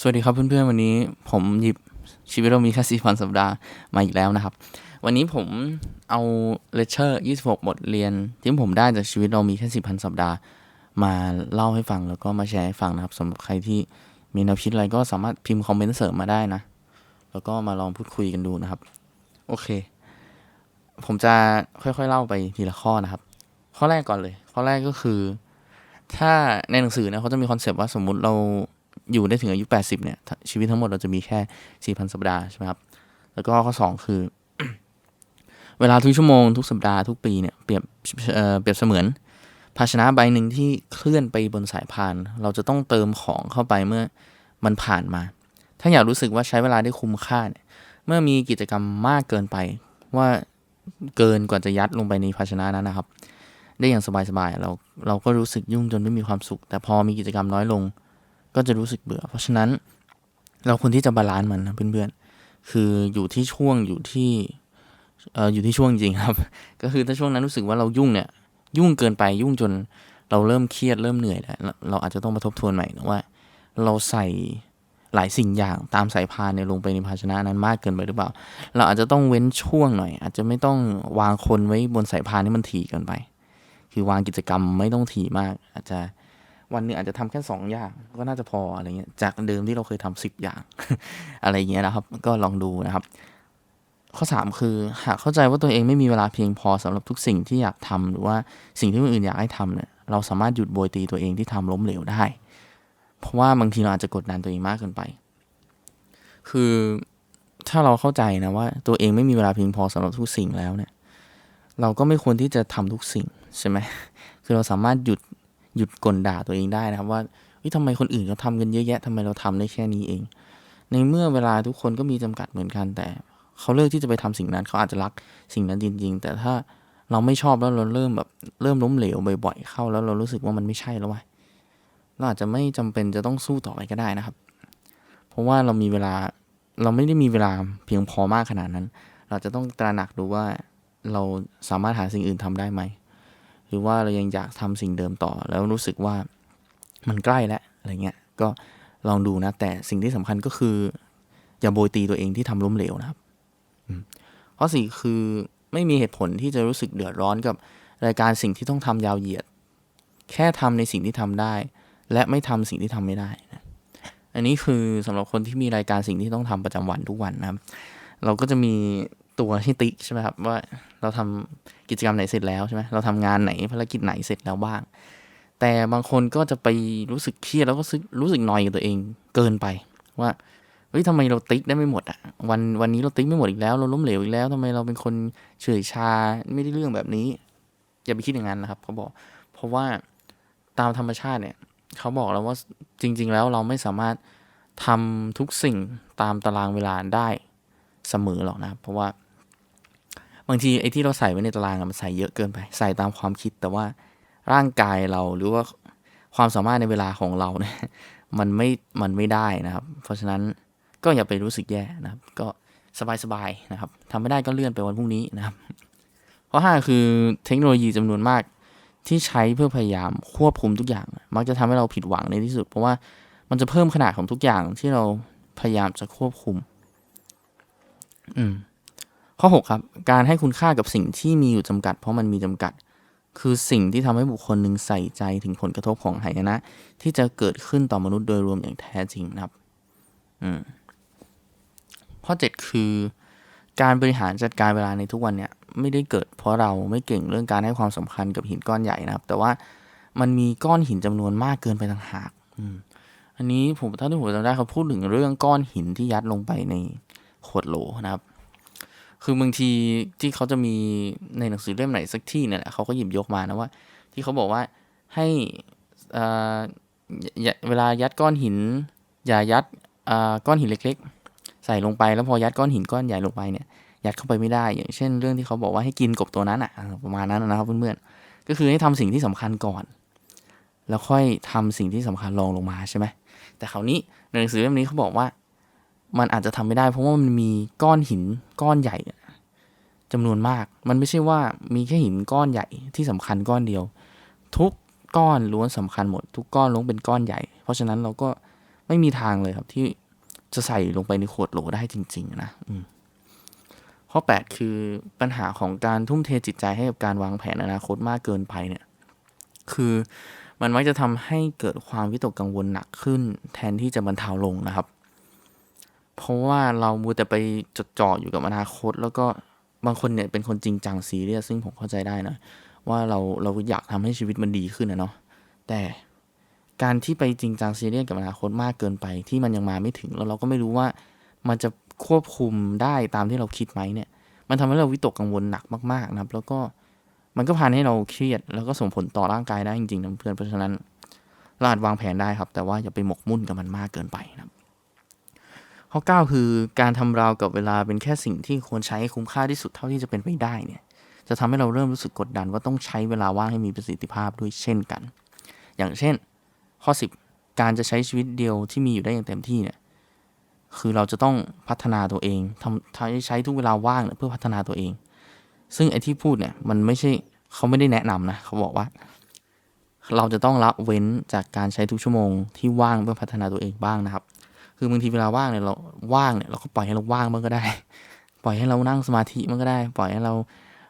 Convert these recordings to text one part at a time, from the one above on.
สวัสดีครับเพื่อนๆ วันนี้ผมหยิบชีวิตเรามีแค่สี่พันสัปดาห์มาอีกแล้วนะครับ วันนี้ผมเอาเลคเชอร์26 บทเรียน ที่ผมได้จากชีวิตเรามีแค่สี่พันสัปดาห์ มาเล่าให้ฟังแล้วก็มาแชร์ให้ฟังนะครับสำหรับใครที่มีแนวคิดอะไรก็สามารถพิมพ์คอมเมนต์เสริมมาได้นะ แล้วก็มาลองพูดคุยกันดูนะครับ โอเค ผมจะค่อยๆเล่าไปทีละข้อนะครับ ข้อแรกก่อนเลย ข้อแรกก็คือ ถ้าในหนังสือนี่ยเขาจะมีคอนเซปต์ว่าสมมุติเรา อยู่ได้ถึงอายุ 80 เนี่ย ชีวิตทั้งหมดเราจะมีแค่ 4,000 สัปดาห์ใช่ไหมครับ แล้วก็ข้อ 2 คือ เวลาทุกชั่วโมงทุกสัปดาห์ทุกปีเนี่ยเปรียบเเปรียบเสมือน ภาชนะใบหนึ่งที่เคลื่อนไปบนสายพาน เราจะต้องเติมของเข้าไปเมื่อมันผ่านมา ถ้าอยากรู้สึกว่าใช้เวลาได้คุ้มค่าเนี่ยเมื่อมีกิจกรรมมากเกินไปว่าเกินกว่าจะยัดลงไปในภาชนะนั้นนะครับ ได้อย่างสบายๆเราเราก็รู้สึกยุ่งจนไม่มีความสุข แต่พอมีกิจกรรมน้อยลง ก็จะรู้สึกเบื่อ เพราะฉะนั้นเราควรที่จะบาลานซ์มันนะเพื่อนๆ คืออยู่ที่ช่วงอยู่ที่เอ่ออยู่ที่ช่วงจริงครับ ก็คือถ้าช่วงนั้นรู้สึกว่าเรายุ่งเนี่ย ยุ่งเกินไปยุ่งจนเราเริ่มเครียดเริ่มเหนื่อยแล้วเราอาจจะต้องมาทบทวนใหม่นะว่า เราใส่หลายสิ่งอย่างตามสายพานเนี่ยลงไปในภาชนะนั้นมากเกินไปหรือเปล่า เราอาจจะต้องเว้นช่วงหน่อย อาจจะไม่ต้องวางคนไว้บนสายพานที่มันถี่เกินไป คือวางกิจกรรมไม่ต้องถี่มาก อาจจะ วันหนึงอาจจะทำแค่สองอย่างก็น่าจะพออะไรเงี้ยจากเดิมที่เราเคยทำสิบอย่าง อะไรเงี้ยนะครับ ก็ลองดูนะครับ ข้อ 3 คือหากเข้าใจว่าตัวเองไม่มีเวลาเพียงพอสำหรับทุกสิ่งที่อยากทำหรือว่าสิ่งที่คนอื่นอยากให้ทำเนี่ยเราสามารถหยุดโบยตีตัวเองที่ทำล้มเหลวได้ เพราะว่าบางทีเราอาจจะกดดันตัวเองมากเกินไป คือถ้าเราเข้าใจนะว่า ตัวเองไม่มีเวลาเพียงพอสำหรับทุกสิ่งแล้วเนี่ย เราก็ไม่ควรที่จะทำทุกสิ่งใช่ไหมคือเราสามารถหยุด หยุดกลด่าตัวเองได้นะครับว่าทำไมคนอื่นเขาทำกันเยอะแยะทำไมเราทำได้แค่นี้เอง ในเมื่อเวลาทุกคนก็มีจำกัดเหมือนกัน แต่เขาเลือกที่จะไปทำสิ่งนั้นเขาอาจจะรักสิ่งนั้นจริง ๆ แต่ถ้าเราไม่ชอบแล้วเราเริ่มแบบเริ่มล้มเหลวบ่อยๆเข้าแล้วเรารู้สึกว่ามันไม่ใช่แล้ววะเราอาจจะไม่จำเป็นจะต้องสู้ต่อไปก็ได้นะครับ เพราะว่าเรามีเวลาเราไม่ได้มีเวลาเพียงพอมากขนาดนั้น เราจะต้องตระหนักดูว่าเราสามารถหาสิ่งอื่นทำได้ไหม หรือว่าเรายังอยากทำสิ่งเดิมต่อ แล้วรู้สึกว่ามันใกล้แล้วอะไรเงี้ยก็ลองดูนะ แต่สิ่งที่สำคัญก็คือ อย่าโบยตีตัวเองที่ทำล้มเหลวนะครับข้อสี่คือไม่มีเหตุผลที่จะรู้สึกเดือดร้อนกับรายการสิ่งที่ต้องทำยาวเหยียด แค่ทำในสิ่งที่ทำได้ และไม่ทำสิ่งที่ทำไม่ได้นะอันนี้คือสำหรับคนที่มีรายการสิ่งที่ต้องทำประจำวันทุกวันนะครับ เราก็จะมี ตัวที่ติ๊กใช่ไหมครับว่าเราทำกิจกรรมไหนเสร็จแล้วใช่ไหมเราทำงานไหนภารกิจไหนเสร็จแล้วบ้าง แต่บางคนก็จะไปรู้สึกเครียดแล้วก็รู้สึกรู้สึกนอยกับตัวเองเกินไปว่าเฮ้ยทำไมเราติ๊กได้ไม่หมดอะวันวันนี้เราติ๊กไม่หมดอีกแล้วเราล้มเหลวอีกแล้วทำไมเราเป็นคนเฉยชาไม่ได้เรื่องแบบนี้ อย่าไปคิดอย่างนั้นนะครับเขาบอก เพราะว่าตามธรรมชาติเนี่ยเขาบอกแล้วว่าจริง ๆ แล้วเราไม่สามารถทำทุกสิ่งตามตารางเวลาได้เสมอหรอกนะเพราะว่า บางทีไอ้ที่เราใส่ไว้ในตารางมันใส่เยอะเกินไป ใส่ตามความคิดแต่ว่าร่างกายเราหรือว่าความสามารถในเวลาของเราเนี่ยมันไม่มันไม่ได้นะครับ เพราะฉะนั้นก็อย่าไปรู้สึกแย่นะครับ ก็สบายๆนะครับทำไม่ได้ก็เลื่อนไปวันพรุ่งนี้นะครับ ข้อห้าคือเทคโนโลยีจำนวนมากที่ใช้เพื่อพยายามควบคุมทุกอย่าง มักจะทำให้เราผิดหวังในที่สุด เพราะว่ามันจะเพิ่มขนาดของทุกอย่างที่เราพยายามจะควบคุม อืม ข้อ 6 ครับ การให้คุณค่ากับสิ่งที่มีอยู่จำกัด เพราะมันมีจำกัด คือสิ่งที่ทำให้บุคคลหนึ่งใส่ใจถึงผลกระทบของหายนะ ที่จะเกิดขึ้นต่อมนุษย์โดยรวมอย่างแท้จริงนะครับอืมข้อ 7 คือ การบริหารจัดการเวลาในทุกวันเนี่ยไม่ได้เกิดเพราะเราไม่เก่งเรื่องการให้ความสำคัญกับหินก้อนใหญ่นะครับ แต่ว่ามันมีก้อนหินจำนวนมากเกินไปต่างหาก อืม อันนี้ผมถ้าที่ผมจำได้เขาพูดถึงเรื่องก้อนหินที่ยัดลงไปในขวดโหลนะครับ คือบางทีที่เขาจะมีในหนังสือเล่มไหนสักที่เนี่ยแหละเขาก็หยิบยกมานะว่า ที่เขาบอกว่าให้เวลายัดก้อนหิน อย่ายัดก้อนหินเล็ก ๆ ใส่ลงไปแล้วพอยัดก้อนหินก้อนใหญ่ลงไปเนี่ยยัดเข้าไปไม่ได้ อย่างเช่น เรื่องที่เขาบอกว่าให้กินกบตัวนั้นอะประมาณนั้นนะครับเพื่อนๆก็คือให้ทำสิ่งที่สำคัญก่อน แล้วค่อยทำสิ่งที่สำคัญรองลงมาใช่ไหมแต่คราวนี้ในหนังสือเล่มนี้เขาบอกว่า มันอาจจะทำไม่ได้ เพราะว่ามันมีก้อนหินก้อนใหญ่จำนวนมาก มันไม่ใช่ว่ามีแค่หินก้อนใหญ่ที่สำคัญก้อนเดียว ทุกก้อนล้วนสำคัญหมด ทุกก้อนล้วนเป็นก้อนใหญ่ เพราะฉะนั้นเราก็ไม่มีทางเลยครับที่จะใส่ลงไปในขวดโหลได้จริง ๆ นะข้อ 8 คือปัญหาของการทุ่มเทจิตใจให้กับการวางแผนอนาคตมากเกินไปเนี่ย คือมันมักจะทำให้เกิดความวิตกกังวลหนักขึ้น แทนที่จะบรรเทาลงนะครับ เพราะว่าเรามัวแต่ไปจดจ่ออยู่กับอนาคต แล้วก็บางคนเนี่ยเป็นคนจริงจังซีเรียสซึ่งผมเข้าใจได้นะ ว่าเราเราอยากทำให้ชีวิตมันดีขึ้นนะเนาะแต่การที่ไปจริงจังซีเรียสกับอนาคตมากเกินไปที่มันยังมาไม่ถึงแล้วเราก็ไม่รู้ว่ามันจะควบคุมได้ตามที่เราคิดไหมเนี่ย มันทำให้เราวิตกกังวลหนักมากๆนะครับ แล้วก็มันก็พาให้เราเครียด แล้วก็ส่งผลต่อร่างกายได้จริงๆนะเพื่อนเพราะฉะนั้นเราอาจวางแผนได้ครับ แต่ว่าอย่าไปหมกมุ่นกับมันมากเกินไปนะครับ ข้อ 9 คือการทำราวกับเวลาเป็นแค่สิ่งที่ควรใช้ให้คุ้มค่าที่สุดเท่าที่จะเป็นไปได้เนี่ยจะทำให้เราเริ่มรู้สึกกดดันว่าต้องใช้เวลาว่างให้มีประสิทธิภาพด้วยเช่นกัน อย่างเช่น ข้อ 10 การจะใช้ชีวิตเดียวที่มีอยู่ได้อย่างเต็มที่เนี่ยคือเราจะต้องพัฒนาตัวเองทำใช้ทุกเวลาว่างเเพื่อพัฒนาตัวเอง ซึ่งไอ้ที่พูดเนี่ยมันไม่ใช่เขาไม่ได้แนะนำนะเขาบอกว่า เราจะต้องละเว้นจากการใช้ทุกชั่วโมงที่ว่างเพื่อพัฒนาตัวเองบ้างนะครับ คือบางทีเวลาว่างเนี่ยเราว่างเนี่ยเราก็ปล่อยให้เราว่างมันก็ได้ ปล่อยให้เรานั่งสมาธิมันก็ได้ ปล่อยให้เรา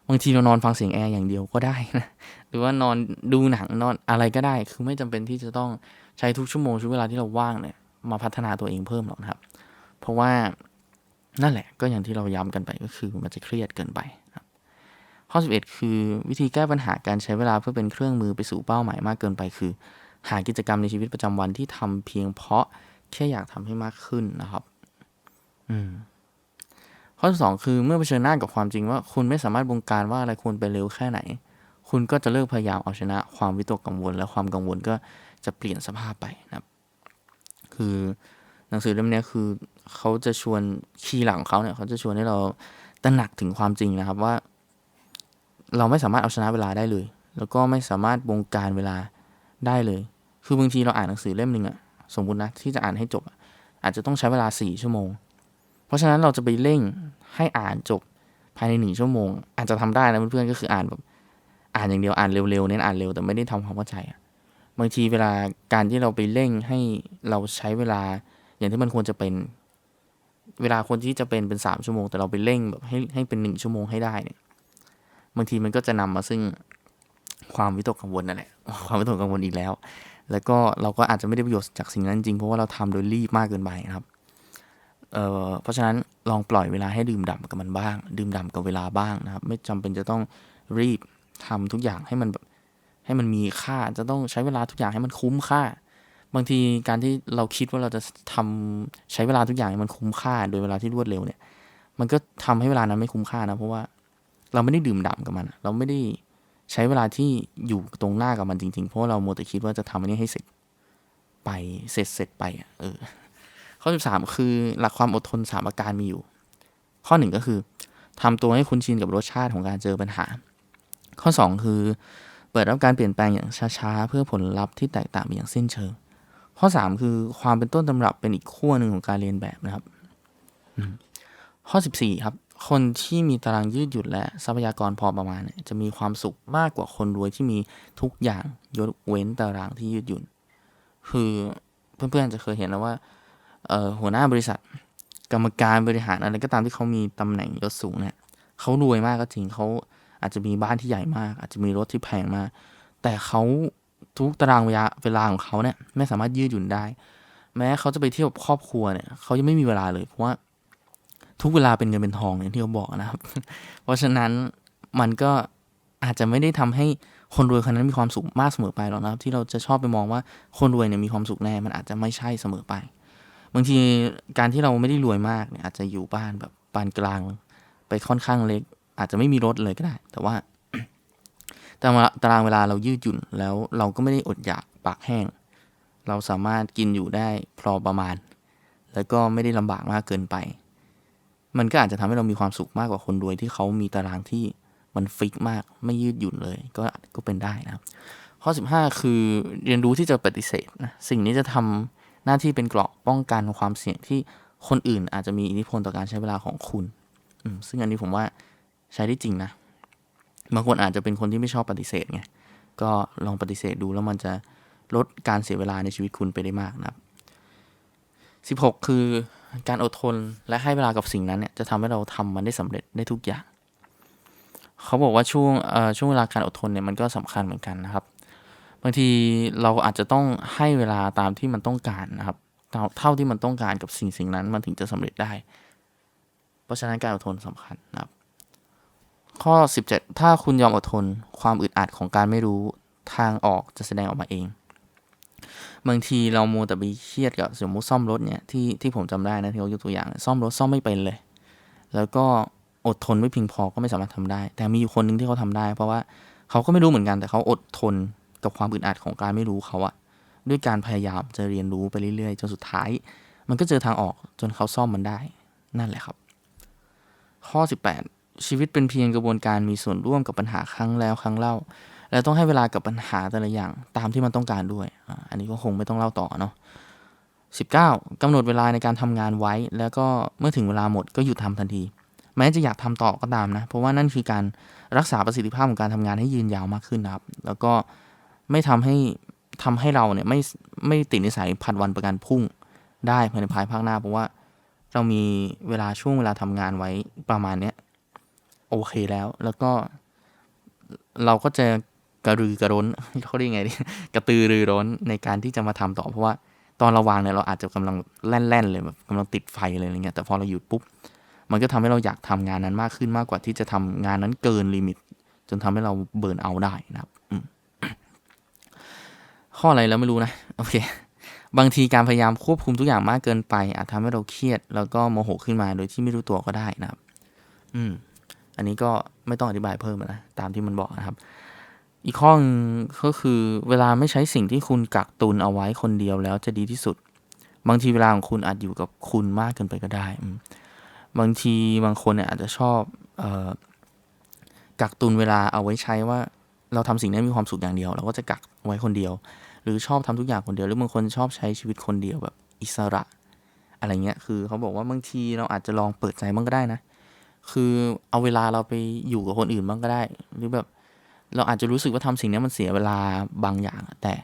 บางทีเรานอนฟังเสียงแอร์อย่างเดียวก็ได้นะหรือว่านอนดูหนังนอนอะไรก็ได้ คือไม่จำเป็นที่จะต้องใช้ทุกชั่วโมงช่วงเวลาที่เราว่างเนี่ยมาพัฒนาตัวเองเพิ่มหรอกนะครับ เพราะว่านั่นแหละก็อย่างที่เราย้ำกันไปก็คือมันจะเครียดเกินไปครับข้อ 11 คือวิธีแก้ปัญหาการใช้เวลาเพื่อเป็นเครื่องมือไปสู่เป้าหมายมากเกินไป คือ หากิจกรรมในชีวิตประจำวันที่ทำเพียงเพราะ แค่อยากทำให้มากขึ้นนะครับ อืมข้อที่สองคือเมื่อเผชิญหน้ากับความจริงว่า คุณไม่สามารถบงการว่าอะไรควรไปเร็วแค่ไหน คุณก็จะเลิกพยายามเอาชนะ ความวิตกกังวล และความกังวลก็จะเปลี่ยนสภาพไปนะครับ คือหนังสือเล่มนี้คือเขาจะชวนคีย์หลังของเขาเนี่ยเขาจะชวนให้เราตระหนักถึงความจริงนะครับว่า เราไม่สามารถเอาชนะเวลาได้เลย แล้วก็ไม่สามารถบงการเวลาได้เลย คือบางทีเราอ่านหนังสือเล่มหนึ่งอะ สมมุตินะที่จะอ่านให้จบ อาจจะต้องใช้เวลาสี่ชั่วโมง เพราะฉะนั้นเราจะไปเร่งให้อ่านจบภายในหนึ่งชั่วโมง อาจจะทำได้นะเพื่อนๆก็คืออ่านแบบอ่านอย่างเดียวอ่านเร็วๆเน้นอ่านเร็วแต่ไม่ได้ทำความเข้าใจอะบางทีเวลาการที่เราไปเร่งให้เราใช้เวลาอย่างที่มันควรจะเป็น เวลาคนที่จะเป็นเป็นสามชั่วโมง แต่เราไปเร่งแบบให้ให้เป็นหนึ่งชั่วโมงให้ได้เนี่ยบางทีมันก็จะนำมาซึ่งความวิตกกังวลนั่นแหละความวิตกกังวลอีกแล้ว แล้วก็เราก็อาจจะไม่ได้ประโยชน์จากสิ่งนั้นจริงเพราะว่าเราทำโดยรีบมากเกินไปนะครับเอ่อเพราะฉะนั้นลองปล่อยเวลาให้ดื่มด่ำกับมันบ้าง ดื่มด่ำกับเวลาบ้างนะครับ ไม่จำเป็นจะต้องรีบทำทุกอย่างให้มันแบบให้มันมีค่าจะต้องใช้เวลาทุกอย่างให้มันคุ้มค่า บางทีการที่เราคิดว่าเราจะทำใช้เวลาทุกอย่างให้มันคุ้มค่า โดยเวลาที่รวดเร็วเนี่ย มันก็ทำให้เวลานั้นไม่คุ้มค่านะเพราะว่าเราไม่ได้ดื่มด่ำกับมัน เราไม่ได้ ใช้เวลาที่อยู่ตรงหน้ากับมันจริงๆ เพราะเราโมแต่คิดว่าจะทำอันนี้ให้เสร็จไปเสร็จเสร็จไปอะเออ ข้อสิบสามคือหลักความอดทนสามประการมีอยู่ ข้อหนึ่งก็คือทำตัวให้คุ้นชินกับรสชาติของการเจอปัญหา ข้อสองคือเปิดรับการเปลี่ยนแปลงอย่างช้าๆ เพื่อผลลัพธ์ที่แตกต่างไปอย่างสิ้นเชิง ข้อสามคือความเป็นต้นตำรับเป็นอีกขั้วหนึ่งของการเรียนแบบนะครับ ข้อสิบสี่ครับ คนที่มีตารางยืดหยุ่นและทรัพยากรพอประมาณเนี่ยจะมีความสุขมากกว่าคนรวยที่มีทุกอย่างยกเว้นตารางที่ยืดหยุ่น คือเพื่อนๆจะเคยเห็นแล้วว่าหัวหน้าบริษัท กรรมการบริหารอะไรก็ตามที่เขามีตำแหน่งยศสูงเนี่ยเขารวยมากก็จริงเขาอาจจะมีบ้านที่ใหญ่มาก อาจจะมีรถที่แพงมาก แต่เขาทุกตารางเวลาเวลาของเขาเนี่ยไม่สามารถยืดหยุ่นได้ แม้เขาจะไปเที่ยวครอบครัวเนี่ยเขายังไม่มีเวลาเลยเพราะว่า ทุกเวลาเป็นเงินเป็นทองอย่างที่เขาบอกนะครับ เพราะฉะนั้นมันก็อาจจะไม่ได้ทำให้คนรวยคนนั้นมีความสุขมากเสมอไปหรอกนะครับ ที่เราจะชอบไปมองว่าคนรวยเนี่ยมีความสุขแน่มันอาจจะไม่ใช่เสมอไป บางทีการที่เราไม่ได้รวยมากเนี่ยอาจจะอยู่บ้านแบบปานกลาง ไปค่อนข้างเล็ก อาจจะไม่มีรถเลยก็ได้ แต่ว่าตารางเวลาเรายืดหยุ่นแล้วเราก็ไม่ได้อดอยากปากแห้ง เราสามารถกินอยู่ได้พอประมาณ แล้วก็ไม่ได้ลำบากมากเกินไป มันก็อาจจะทำให้เรามีความสุขมากกว่าคนรวยที่เขามีตารางที่มันฟิกมากไม่ยืดหยุ่นเลย ก็ก็เป็นได้นะครับ ข้อ 15 คือเรียนรู้ที่จะปฏิเสธนะสิ่งนี้จะทำหน้าที่เป็นเกราะป้องกันความเสี่ยงที่คนอื่นอาจจะมีอิทธิพลต่อการใช้เวลาของคุณซึ่งอันนี้ผมว่าใช้ได้จริงนะบางคนอาจจะเป็นคนที่ไม่ชอบปฏิเสธไงก็ลองปฏิเสธดูแล้วมันจะลดการเสียเวลาในชีวิตคุณไปได้มากนะครับ 16 คือ การอดทนและให้เวลากับสิ่งนั้นเนี่ยจะทำให้เราทำมันได้สำเร็จได้ทุกอย่าง เขาบอกว่าช่วงเอ่อช่วงเวลาการอดทนเนี่ยมันก็สำคัญเหมือนกันนะครับ บางทีเราอาจจะต้องให้เวลาตามที่มันต้องการนะครับ เท่าเท่าที่มันต้องการกับสิ่งสิ่งนั้นมันถึงจะสำเร็จได้ เพราะฉะนั้นการอดทนสำคัญนะครับ ข้อ 17 ถ้าคุณยอมอดทน ความอึดอัดของการไม่รู้ทางออกจะแสดงออกมาเอง บางทีเราโมแต่ไปเครียดกับสมมติซ่อมรถเนี่ยที่ที่ผมจำได้นะที่เขายกตัวอย่าง ซ่อมรถซ่อมไม่เป็นเลย แล้วก็อดทนไม่เพียงพอก็ไม่สามารถทำได้ แต่มีอยู่คนหนึ่งที่เขาทำได้ เพราะว่าเขาก็ไม่รู้เหมือนกันแต่เขาอดทนกับความอึดอัดของการไม่รู้เขาอะด้วยการพยายามจะเรียนรู้ไปเรื่อยๆจนสุดท้าย มันก็เจอทางออกจนเขาซ่อมมันได้ นั่นแหละครับ ข้อ 18 ชีวิตเป็นเพียงกระบวนการมีส่วนร่วมกับปัญหาครั้งแล้วครั้งเล่า และต้องให้เวลากับปัญหาแต่ละอย่างตามที่มันต้องการด้วย อันนี้ก็คงไม่ต้องเล่าต่อเนาะ19กำหนดเวลาในการทำงานไว้ แล้วก็เมื่อถึงเวลาหมดก็หยุดทำทันที แม้จะอยากทำต่อก็ตามนะ เพราะว่านั่นคือการรักษาประสิทธิภาพของการทำงานให้ยืนยาวมากขึ้นนะครับ แล้วก็ไม่ทำให้ทำให้เราเนี่ยไม่ไม่ติดนิสัยผัดวันประกันพรุ่งได้ภายในภายภาคหน้า เพราะว่าเรามีเวลาช่วงเวลาทำงานไว้ประมาณเนี้ยโอเคแล้ว แล้วก็เราก็จะ กระรือกระร้นเขาเรียกไงดีกระตือรือร้นในการที่จะมาทำต่อเพราะว่าตอนเราวางเนี่ยเราอาจจะกำลังแล่นๆเลยแบบกำลังติดไฟเลยอะไรเงี้ยแต่พอเราหยุดปุ๊บมันก็ทำให้เราอยากทำงานนั้นมากขึ้นมากกว่าที่จะทำงานนั้นเกินลิมิต จนทำให้เราเบิร์นเอาได้นะครับข้ออะไรแล้วไม่รู้นะโอเค บางทีการพยายามควบคุมทุกอย่างมากเกินไป อาจทำให้เราเครียด แล้วก็โมโหขึ้นมาโดยที่ไม่รู้ตัวก็ได้นะครับ อืม อันนี้ก็ไม่ต้องอธิบายเพิ่มนะตามที่มันบอกนะครับ อีกข้อนึงก็คือเวลาไม่ใช้สิ่งที่คุณกักตุนเอาไว้คนเดียวแล้วจะดีที่สุด บางทีเวลาของคุณอาจอยู่กับคุณมากเกินไปก็ได้ บางทีบางคนเนี่ยอาจจะชอบออกักตุนเวลาเอาไว้ใช้ว่า เราทำสิ่งนี้มีความสุขอย่างเดียว เราก็จะกักไว้คนเดียว หรือชอบทำทุกอย่างคนเดียว หรือบางคนชอบใช้ชีวิตคนเดียวแบบอิสระ อะไรเงี้ย คือเขาบอกว่าบางทีเราอาจจะลองเปิดใจบ้างก็ได้นะ คือเอาเวลาเราไปอยู่กับคนอื่นบ้างก็ได้ หรือแบบ เราอาจจะรู้สึกว่าทำสิ่งนี้มันเสียเวลาบางอย่าง แต่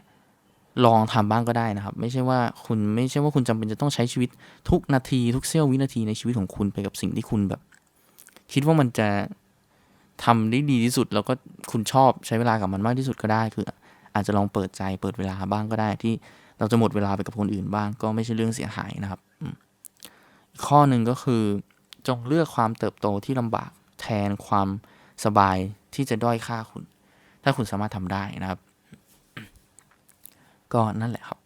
ลองทำบ้างก็ได้นะครับ ไม่ใช่ว่าคุณไม่ใช่ว่าคุณจำเป็นจะต้องใช้ชีวิตทุกนาทีทุกเสี้ยววินาทีในชีวิตของคุณไปกับสิ่งที่คุณแบบ คิดว่ามันจะทำได้ดีที่สุด แล้วก็คุณชอบใช้เวลากับมันมากที่สุดก็ได้ คือ อาจจะลองเปิดใจเปิดเวลาบ้างก็ได้ที่เราจะหมดเวลาไปกับคนอื่นบ้าง ก็ไม่ใช่เรื่องเสียหายนะครับอีกข้อหนึ่งก็คือจงเลือกความเติบโตที่ลำบากแทนความสบายที่จะด้อยค่าคุณ ถ้าคุณสามารถทำได้นะครับ ก็นั่นแหละครับ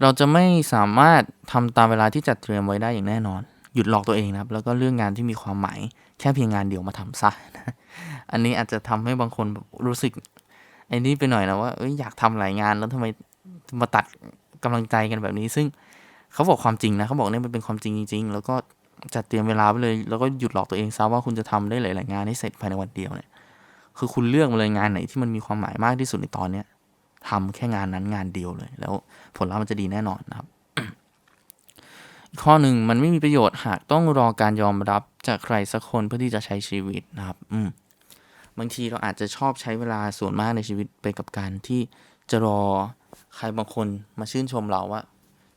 เราจะไม่สามารถทำตามเวลาที่จัดเตรียมไว้ได้อย่างแน่นอน หยุดหลอกตัวเองนะครับ แล้วก็เรื่องงานที่มีความหมายแค่เพียงงานเดียวมาทำซะนะอันนี้อาจจะทำให้บางคนรู้สึกไอ้นี่ไปหน่อยนะว่าเอ้ยอยากทำหลายงานแล้วทำไมมาตัดกำลังใจกันแบบนี้ ซึ่งเขาบอกความจริงนะเขาบอกเนี่ยมันเป็นความจริงจริงๆแล้วก็จัดเตรียมเวลาไว้เลย แล้วก็หยุดหลอกตัวเองซะว่าคุณจะทำได้หลายๆงานให้เสร็จภายในวันเดียวเนี่ย คือคุณเลือกมาเลยงานไหนที่มันมีความหมายมากที่สุดในตอนเนี้ยทำแค่งานนั้นงานเดียวเลย แล้วผลลัพธ์มันจะดีแน่นอนนะครับอีกข้อหนึ่งมันไม่มีประโยชน์หากต้องรอการยอมรับจากใครสักคนเพื่อที่จะใช้ชีวิตนะครับ อืมบางทีเราอาจจะชอบใช้เวลาส่วนมากในชีวิตไปกับการที่จะรอใครบางคนมาชื่นชมเราว่า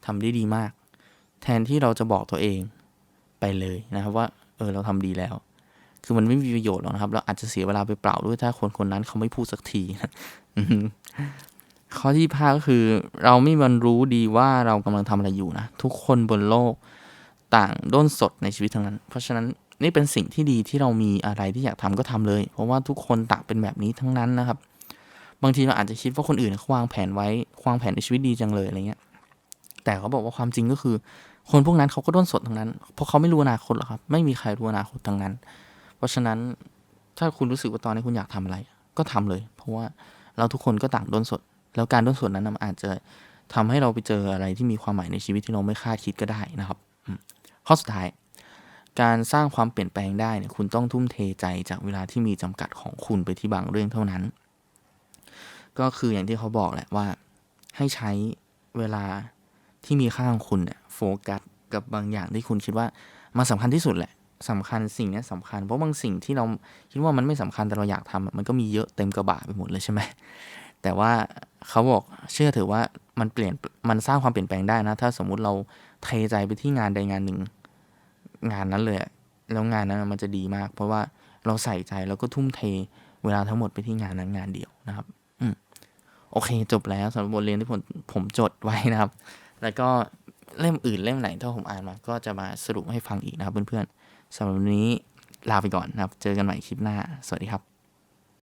ทำได้ดีมาก แทนที่เราจะบอกตัวเองไปเลยนะครับว่า เออเราทำดีแล้ว คือมันไม่มีประโยชน์หรอกนะครับ เราอาจจะเสียเวลาไปเปล่าด้วยถ้าคนคนนั้นเขาไม่พูดสักทีอืมข้อที่ห้าก็คือ เราไม่มันรู้ดีว่าเรากำลังทำอะไรอยู่นะ ทุกคนบนโลกต่างด้นสดในชีวิตทั้งนั้น เพราะฉะนั้นนี่เป็นสิ่งที่ดีที่เรามีอะไรที่อยากทำก็ทำเลย เพราะว่าทุกคนต่างเป็นแบบนี้ทั้งนั้นนะครับ บางทีเราอาจจะคิดว่าคนอื่นเขาวางแผนไว้วางแผนในชีวิตดีจังเลยอะไรเงี้ย แต่เขาบอกว่าความจริงก็คือ คนพวกนั้นเขาก็ด้นสดทั้งนั้น เพราะเขาไม่รู้อนาคตหรอกครับ ไม่มีใครรู้อนาคตทั้งนั้น เพราะฉะนั้นถ้าคุณรู้สึกว่าตอนนี้คุณอยากทำอะไร ก็ทำเลย เพราะว่าเราทุกคนก็ต่างด้นสด แล้วการด้นสดนั้นมันอาจจะทำให้เราไปเจออะไรที่มีความหมายในชีวิตที่เราไม่คาดคิดก็ได้นะครับข้อสุดท้าย การสร้างความเปลี่ยนแปลงได้เนี่ยคุณต้องทุ่มเทใจจากเวลาที่มีจำกัดของคุณไปที่บางเรื่องเท่านั้น ก็คืออย่างที่เขาบอกแหละว่า ให้ใช้เวลาที่มีค่าของคุณเนี่ยโฟกัสกับบางอย่างที่คุณคิดว่ามันสำคัญที่สุดแหละ สำคัญสิ่งนี้ยสำคัญ เพราะบางสิ่งที่เราคิดว่ามันไม่สำคัญแต่เราอยากทำอะมันก็มีเยอะเต็มกระบะไปหมดเลยใช่ไหมแต่ว่าเขาบอกเชื่อเถอว่ามันเปลี่ยนมันสร้างความเปลี่ยนแปลงได้นะ ถ้าสมมุติเราเทใจไปที่งานใดงานหนึ่ง งานนั้นเลยแล้วงานนั้นมันจะดีมาก เพราะว่าเราใส่ใจแล้วก็ทุ่มเทเวลาทั้งหมดไปที่งานนั้นงานเดียวนะครับ อืมโอเค จบแล้วสำหรับบทเรียนที่ผมผมจดไว้นะครับ แล้วก็เล่มอื่นเล่มไหนถ้าผมอ่านมา ก็จะมาสรุปให้ฟังอีกนะครับเพื่อนๆ สำหรับวันนี้ลาไปก่อนนะครับ เจอกันใหม่คลิปหน้า สวัสดีครับ